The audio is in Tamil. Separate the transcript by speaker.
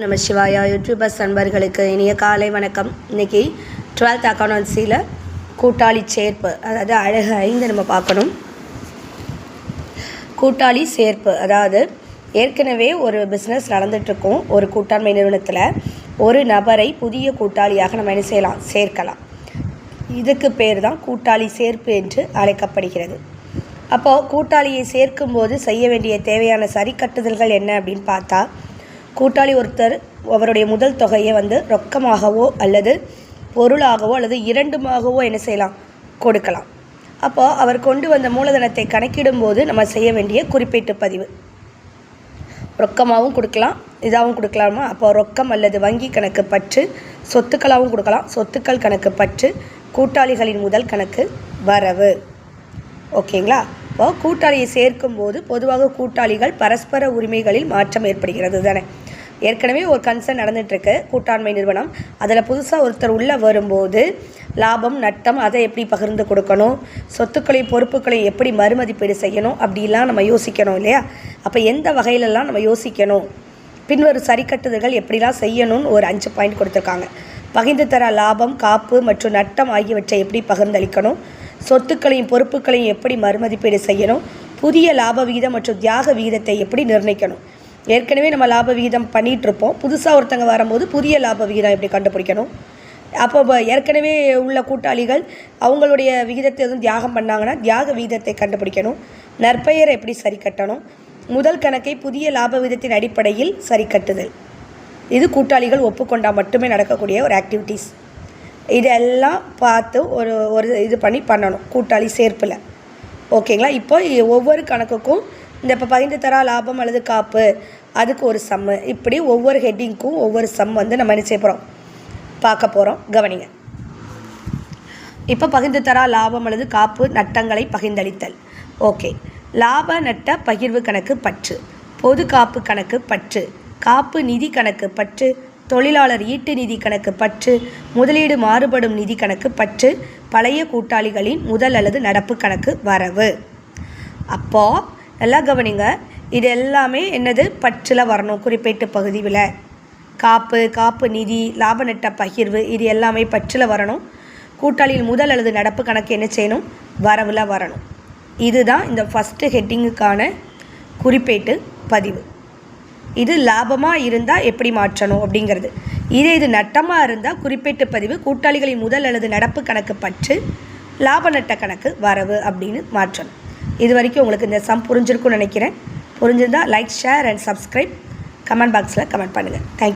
Speaker 1: நம்ம சிவாயா யூடியூபர்ஸ் நண்பர்களுக்கு இனிய காலை வணக்கம். இன்னைக்கு டுவெல்த் அக்கௌண்டன்சியில் கூட்டாளி சேர்ப்பு அதாவது அழகு ஐந்து நம்ம பார்க்கணும். கூட்டாளி சேர்ப்பு அதாவது ஏற்கனவே ஒரு பிஸ்னஸ் நடந்துகிட்ருக்கும் ஒரு கூட்டாண்மை நிறுவனத்தில். ஒரு நபரை புதிய கூட்டாளியாக நம்ம என்ன செய்யலாம்? சேர்க்கலாம். இதுக்கு பேர் தான் கூட்டாளி சேர்ப்பு என்று அழைக்கப்படுகிறது. அப்போது கூட்டாளியை சேர்க்கும்போது செய்ய வேண்டிய தேவையான சரிக்கட்டுதல்கள் என்ன அப்படின்னு பார்த்தா கூட்டாளி ஒருத்தர் அவருடைய முதல் தொகையை வந்து ரொக்கமாகவோ அல்லது பொருளாகவோ அல்லது இரண்டுமாகவோ என்ன செய்யலாம்? கொடுக்கலாம். அப்போது அவர் கொண்டு வந்த மூலதனத்தை கணக்கிடும்போது நம்ம செய்ய வேண்டிய குறிப்பிட்டு பதிவு. ரொக்கமாகவும் கொடுக்கலாம் இதாகவும் கொடுக்கலாமா? அப்போ ரொக்கம் அல்லது வங்கி கணக்கு பற்று சொத்துக்களாகவும் கொடுக்கலாம் சொத்துக்கள் கணக்கு பற்று கூட்டாளிகளின் முதல் கணக்கு வரவு. ஓகேங்களா? இப்போ கூட்டாளியை சேர்க்கும்போது பொதுவாக கூட்டாளிகள் பரஸ்பர உரிமைகளில் மாற்றம் ஏற்படுகிறது தானே. ஏற்கனவே ஒரு கன்சர்ன் நடந்துகிட்ருக்கு கூட்டாண்மை நிறுவனம். அதில் புதுசாக ஒருத்தர் உள்ளே வரும்போது லாபம் நட்டம் அதை எப்படி பகிர்ந்து கொடுக்கணும்? சொத்துக்களையும் பொறுப்புகளையும் எப்படி மறுமதிப்பீடு செய்யணும்? அப்படிலாம் நம்ம யோசிக்கணும் இல்லையா? அப்போ எந்த வகையிலெல்லாம் நம்ம யோசிக்கணும்? பின்வரும் சரிக்கட்டுதல்கள் எப்படிலாம் செய்யணும்னு ஒரு அஞ்சு பாயிண்ட் கொடுத்துருக்காங்க. பகிர்ந்து தர லாபம் காப்பு மற்றும் நட்டம் ஆகியவற்றை எப்படி பகிர்ந்தளிக்கணும்? சொத்துக்களையும் பொறுப்புகளையும் எப்படி மறுமதிப்பீடு செய்யணும்? புதிய லாப விகிதம் மற்றும் தியாக விகிதத்தை எப்படி நிர்ணயிக்கணும்? ஏற்கனவே நம்ம லாப விகிதம் பண்ணிகிட்ருப்போம் புதுசாக ஒருத்தங்க வரும்போது புதிய லாப விகிதம் எப்படி கண்டுபிடிக்கணும்? அப்போ ஏற்கனவே உள்ள கூட்டாளிகள் அவங்களுடைய விகிதத்தை எதுவும் தியாகம் பண்ணாங்கன்னா தியாக விகிதத்தை கண்டுபிடிக்கணும். நற்பெயரை எப்படி சரி கட்டணும்? முதல் கணக்கை புதிய லாப விகிதத்தின் அடிப்படையில் சரி கட்டுதல். இது கூட்டாளிகள் ஒப்புக்கொண்டால் மட்டுமே நடக்கக்கூடிய ஒரு ஆக்டிவிட்டீஸ் இதெல்லாம் பார்த்து ஒரு ஒரு இது பண்ணி பண்ணணும் கூட்டாளி சேர்ப்பில். ஓகேங்களா? இப்போ ஒவ்வொரு கணக்குக்கும் இந்த இப்போ பகிர்ந்து தரா லாபம் அல்லது காப்பு அதுக்கு ஒரு சம்மு இப்படி ஒவ்வொரு ஹெட்டிங்க்கும் ஒவ்வொரு சம் வந்து நம்ம என்ன செய்ய போகிறோம் பார்க்க போகிறோம் கவனிங்க. இப்போ பகிர்ந்து தரா லாபம் அல்லது காப்பு நட்டங்களை பகிர்ந்தளித்தல். ஓகே. லாப நட்ட பகிர்வு கணக்கு பற்று. பொது காப்பு கணக்கு பற்று. காப்பு நிதி கணக்கு பற்று. தொழிலாளர் ஈட்டு நிதி கணக்கு பற்று முதலீடு மாறுபடும் நிதி கணக்கு பற்று பழைய கூட்டாளிகளின் முதல் அல்லது நடப்பு கணக்கு வரவு. அப்போது நல்லா கவனிங்க இது எல்லாமே என்னது? பற்றில் வரணும் குறிப்பிட்ட பகுதியில். காப்பு காப்பு நிதி லாப நட்ட பகிர்வு இது எல்லாமே பற்றில் வரணும். கூட்டாளியின் முதல் அல்லது நடப்பு கணக்கு என்ன செய்யணும்? வரவில் வரணும். இதுதான் இந்த ஃபஸ்ட்டு ஹெட்டிங்குக்கான குறிப்பேட்டு பதிவு. இது லாபமாக இருந்தால் எப்படி மாற்றணும் அப்படிங்கிறது. இதே இது நட்டமாக இருந்தால் குறிப்பிட்ட பதிவு கூட்டாளிகளின் முதல் அல்லது நடப்பு கணக்கு பற்று லாப நட்ட கணக்கு வரவு அப்படின்னு மாற்றணும். இது வரைக்கும் உங்களுக்கு இந்த சம் புரிஞ்சிருக்கும்னு நினைக்கிறேன். புரிஞ்சிருந்தால் like share and subscribe comment பாக்ஸில் கமெண்ட் பண்ணுங்கள் தேங்க்யூ